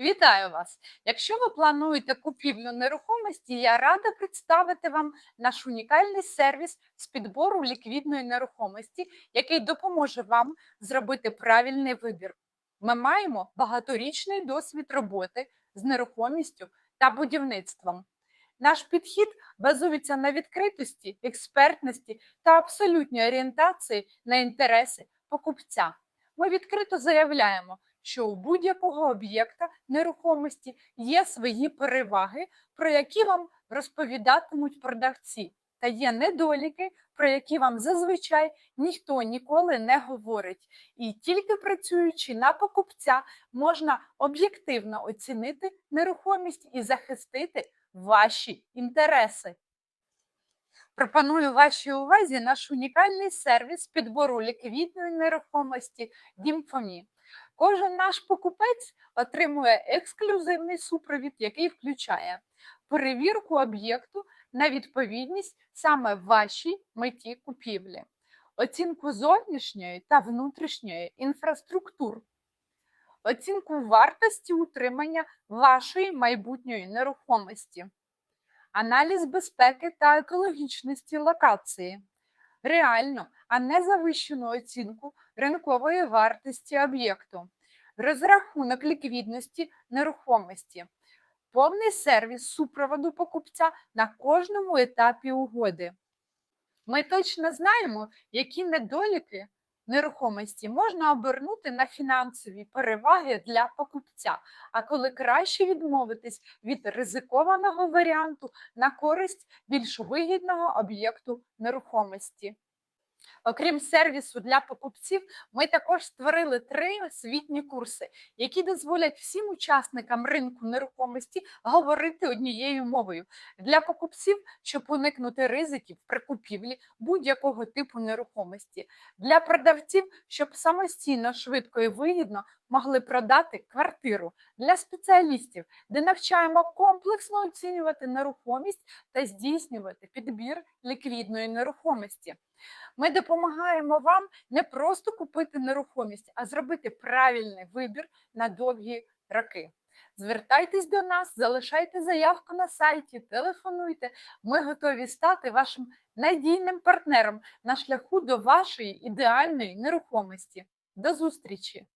Вітаю вас! Якщо ви плануєте купівлю нерухомості, я рада представити вам наш унікальний сервіс з підбору ліквідної нерухомості, який допоможе вам зробити правильний вибір. Ми маємо багаторічний досвід роботи з нерухомістю та будівництвом. Наш підхід базується на відкритості, експертності та абсолютній орієнтації на інтереси покупця. Ми відкрито заявляємо, що у будь-якого об'єкта нерухомості є свої переваги, про які вам розповідатимуть продавці, та є недоліки, про які вам зазвичай ніхто ніколи не говорить. І тільки працюючи на покупця, можна об'єктивно оцінити нерухомість і захистити ваші інтереси. Пропоную вашій увазі наш унікальний сервіс підбору ліквідної нерухомості Дімфомі. Кожен наш покупець отримує ексклюзивний супровід, який включає перевірку об'єкту на відповідність саме вашій меті купівлі, оцінку зовнішньої та внутрішньої інфраструктур, оцінку вартості утримання вашої майбутньої нерухомості, аналіз безпеки та екологічності локації. Реальну, а не завищену оцінку ринкової вартості об'єкту, розрахунок ліквідності нерухомості, повний сервіс супроводу покупця на кожному етапі угоди. Ми точно знаємо, які недоліки нерухомості можна обернути на фінансові переваги для покупця, а коли краще відмовитись від ризикованого варіанту на користь більш вигідного об'єкту нерухомості. Окрім сервісу для покупців, ми також створили три освітні курси, які дозволять всім учасникам ринку нерухомості говорити однією мовою. Для покупців, щоб уникнути ризиків при купівлі будь-якого типу нерухомості, для продавців, щоб самостійно, швидко і вигідно могли продати квартиру, для спеціалістів, де навчаємо комплексно оцінювати нерухомість та здійснювати підбір ліквідної нерухомості. Ми допомагаємо вам не просто купити нерухомість, а зробити правильний вибір на довгі роки. Звертайтесь до нас, залишайте заявку на сайті, телефонуйте. Ми готові стати вашим надійним партнером на шляху до вашої ідеальної нерухомості. До зустрічі!